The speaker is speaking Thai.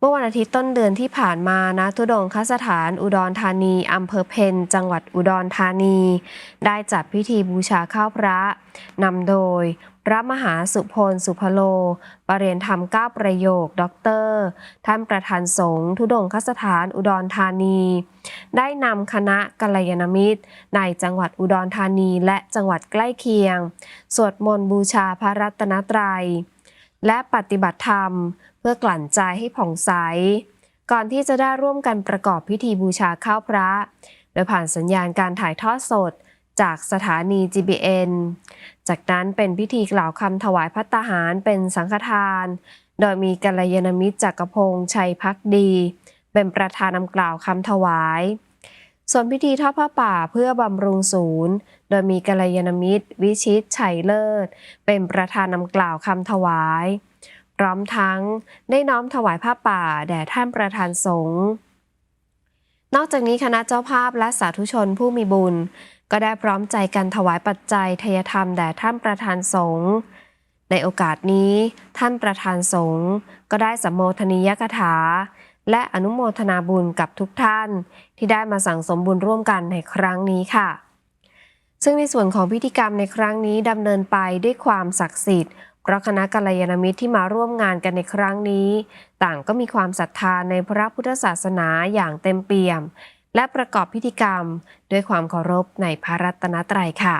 เมื่อวันอาทิตย์ต้นเดือนที่ผ่านมานะทุดงคสถาน อุดรธานีอำเภอเพนจังหวัดอุดรธานี ได้จัดพิธีบูชาข้าวพระนำโดย พระมหาสุพลสุพโล ปรริยนธรรมก้าประโยค ด็อกเตอร์ ท่านประธานสงฆ์ทุดงคสถานอุดรธานี ได้นำคณะกัลยาณมิตร ในจังหวัดอุดรธานีและจังหวัดใกล้เคียง สวดมนต์บูชาพระรัตนตรัย และปฏิบัติธรรม เพื่อกลั่นใจให้ผ่องใส ก่อนที่จะได้ร่วมกันประกอบพิธีบูชาข้าวพระ โดยผ่านสัญญาณการถ่ายทอดสดจากสถานี GBN จากนั้นเป็นพิธีกล่าวคำถวายพัตตาหารเป็นสังฆทาน โดยมีกัลยาณมิตรจักรพงษ์ชัยพักดี เป็นประธานนำกล่าวคำถวาย ส่วนพิธีทอดผ้าป่าเพื่อบำรุงศูนย์ โดยมีกัลยาณมิตร วิชิตชัยเลิศ เป็นประธานนำกล่าวคำถวาย พร้อมทั้งได้น้อมถวายผ้าป่าแด่ท่านประธานสงฆ์นอกจากนี้คณะเจ้าภาพและสาธุชนผู้มีบุญ ก็ได้พร้อมใจกันถวายปัจจัยทยธรรมแด่ท่านประธานสงฆ์ในโอกาสนี้ท่านประธานสงฆ์ก็ได้สัมโมทนียกถา และอนุโมทนาบุญกับทุกท่าน ที่ได้มาสั่งสมบุญร่วมกันในครั้งนี้ค่ะ ซึ่งในส่วนของพิธีกรรมในครั้งนี้ดำเนินไปด้วยความศักดิ์สิทธิ์เพราะคณะกัลยาณมิตรที่มาร่วมงานกันในครั้งนี้ ต่างก็มีความศรัทธาในพระพุทธศาสนาอย่างเต็มเปี่ยม และประกอบพิธีกรรม ด้วยความเคารพในพระรัตนตรัยค่ะ